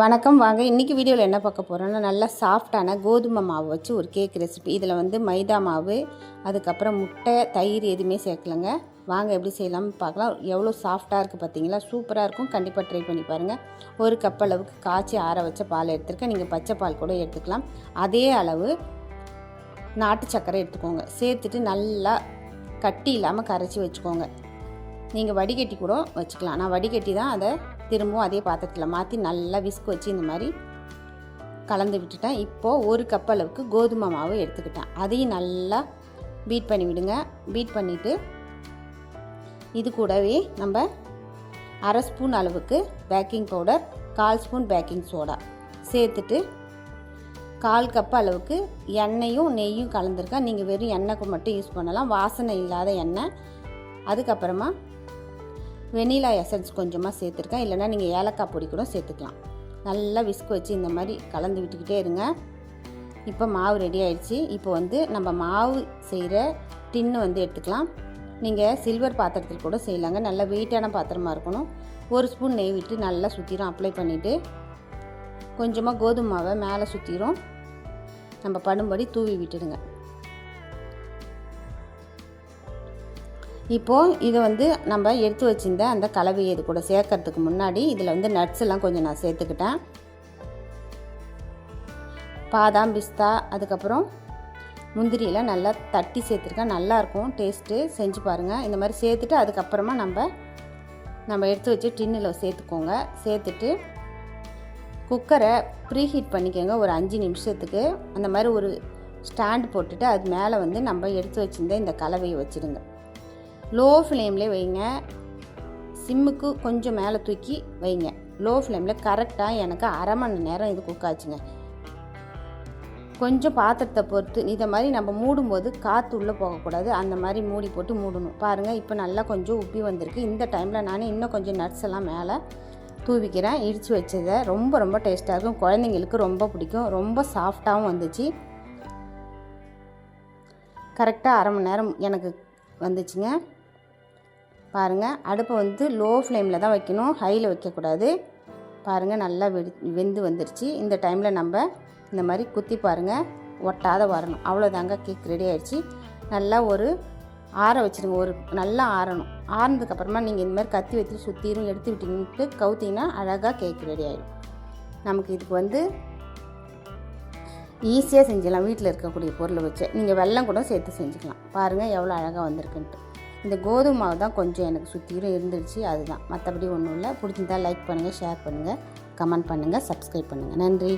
வணக்கம் வாங்க. இன்றைக்கி வீடியோவில் என்ன பார்க்க போகிறோன்னா நல்லா சாஃப்டான கோதுமை மாவு வச்சு ஒரு கேக் ரெசிபி இதில் வந்து மைதா மாவு அதுக்கப்புறம் முட்டை தயிர் எதுவுமே சேர்க்கலங்க. வாங்க எப்படி செய்யலாம்னு பார்க்கலாம். எவ்வளோ சாஃப்டாக இருக்குது பார்த்தீங்களா சூப்பராக இருக்கும். கண்டிப்பாக ட்ரை பண்ணி பாருங்கள் ஒரு கப் அளவுக்கு காய்ச்சி ஆற வச்ச பால் எடுத்துருக்கேன். நீங்கள் பச்சை பால் கூட எடுத்துக்கலாம். அதே அளவு நாட்டு சர்க்கரை எடுத்துக்கோங்க. சேர்த்துட்டு நல்லா கட்டி இல்லாமல் கரைச்சி வச்சுக்கோங்க. நீங்கள் வடிகட்டி கூட வச்சுக்கலாம். நான் வடிகட்டி தான் அதை திரும்பவும் அதே பாத்திரத்தில் மாற்றி நல்லா விஸ்க் வச்சு இந்த மாதிரி கலந்து விட்டுட்டேன் இப்போது ஒரு கப் அளவுக்கு கோதுமை மாவு எடுத்துக்கிட்டேன். அதையும் நல்லா பீட் பண்ணி விடுங்க. பீட் பண்ணிவிட்டு இது கூடவே நம்ம அரை ஸ்பூன் அளவுக்கு பேக்கிங் பவுடர் கால் ஸ்பூன் பேக்கிங் சோடா சேர்த்துட்டு கால் கப் அளவுக்கு எண்ணெயும் நெய்யும் கலந்துருக்கேன் நீங்கள் வெறும் எண்ணெய்க்கு மட்டும் யூஸ் பண்ணலாம். வாசனை இல்லாத எண்ணெய். அதுக்கப்புறமா வெனிலா எசன்ஸ் கொஞ்சமாக சேர்த்துருக்கேன். இல்லைனா நீங்கள் ஏலக்காய் பொடி கூட சேர்த்துக்கலாம். நல்லா விஸ்க் வச்சு இந்த மாதிரி கலந்து விட்டுக்கிட்டே இருங்க. இப்போ மாவு ரெடி ஆயிடுச்சு. இப்போ வந்து நம்ம மாவு செய்கிற டின்னு வந்து எடுத்துக்கலாம். நீங்கள் சில்வர் பாத்திரத்தில் கூட செய்யலாங்க. நல்லா வெயிட்டான பாத்திரமாக இருக்கணும். ஒரு ஸ்பூன் நெய் விட்டு நல்லா சுற்றிடும் அப்ளை பண்ணிவிட்டு கொஞ்சமாக கோதுமை மாவை மேலே சுற்றிடும் நம்ம படும்படி தூவி விட்டுடுங்க. இப்போது இதை வந்து நம்ம எடுத்து வச்சிருந்த அந்த கலவையை இது கூட சேர்க்கறதுக்கு முன்னாடி இதில் வந்து நட்ஸ் எல்லாம் கொஞ்சம் நான் சேர்த்துக்கிட்டேன். பாதாம் பிஸ்தா அதுக்கப்புறம் முந்திரியெல்லாம் நல்லா தட்டி சேர்த்துருக்கேன். நல்லாயிருக்கும் டேஸ்ட்டு செஞ்சு பாருங்கள் இந்த மாதிரி சேர்த்துட்டு அதுக்கப்புறமா நம்ம நம்ம எடுத்து வச்சு டின்னில் சேர்த்துக்கோங்க. சேர்த்துட்டு குக்கரை ப்ரீஹீட் பண்ணிக்கோங்க. ஒரு அஞ்சு நிமிஷத்துக்கு. அந்த மாதிரி ஒரு ஸ்டாண்ட் போட்டுட்டு அது மேலே வந்து நம்ம எடுத்து வச்சுருந்த இந்த கலவையை வச்சுடுங்க லோ ஃப்ளேம்லேயே வைங்க. சிம்முக்கு கொஞ்சம் மேலே தூக்கி வைங்க. லோ ஃப்ளேமில் கரெக்டாக எனக்கு அரை மணி நேரம் இது குக் ஆச்சுங்க. கொஞ்சம் பாத்திரத்தை பொறுத்து இதை மாதிரி நம்ம மூடும்போது காற்று உள்ளே போகக்கூடாது. அந்த மாதிரி மூடி போட்டு மூடணும். பாருங்கள் இப்போ நல்லா கொஞ்சம் உப்பி வந்திருக்கு. இந்த டைமில் நான் இன்னும் கொஞ்சம் நட்ஸ் எல்லாம் மேலே தூவிக்கிறேன். இடித்து வச்சதை ரொம்ப ரொம்ப டேஸ்ட்டாக இருக்கும். குழந்தைங்களுக்கு ரொம்ப பிடிக்கும். ரொம்ப சாஃப்டாகவும் வந்துச்சு. கரெக்டாக அரை மணி நேரம் எனக்கு வந்துச்சுங்க. பாருங்கள் அடுப்பை வந்து லோ ஃப்ளேமில் தான் வைக்கணும். ஹையில் வைக்கக்கூடாது. பாருங்கள் நல்லா வெடி வெந்து வந்துருச்சு. இந்த டைமில் நம்ம இந்த மாதிரி குத்தி பாருங்கள் ஒட்டாத வரணும். அவ்வளோதாங்க கேக் ரெடி ஆகிடுச்சு நல்லா ஒரு ஆற வச்சுருங்க ஒரு நல்லா ஆறணும். ஆறுனதுக்கப்புறமா நீங்கள் இந்த மாதிரி கத்தி வச்சு சுற்றிரும் எடுத்து விட்டீங்கன்ட்டு கவுத்திங்கன்னா அழகாக கேக் ரெடி ஆகிடும் நமக்கு இதுக்கு வந்து ஈஸியாக செஞ்சிடலாம். வீட்டில் இருக்கக்கூடிய பொருளை வச்சு. நீங்கள் வெல்லம் கூட சேர்த்து செஞ்சுக்கலாம். பாருங்கள் எவ்வளோ அழகாக வந்திருக்குன்ட்டு. இந்த கோதுமை மாவு தான் கொஞ்சம் எனக்கு சுற்றிலும் இருந்துருச்சு அதுதான். மற்றபடி ஒன்றும் இல்லை. பிடிச்சிருந்தா லைக் பண்ணுங்கள் ஷேர் பண்ணுங்கள் கமெண்ட் பண்ணுங்கள் சப்ஸ்கிரைப் பண்ணுங்கள் நன்றி.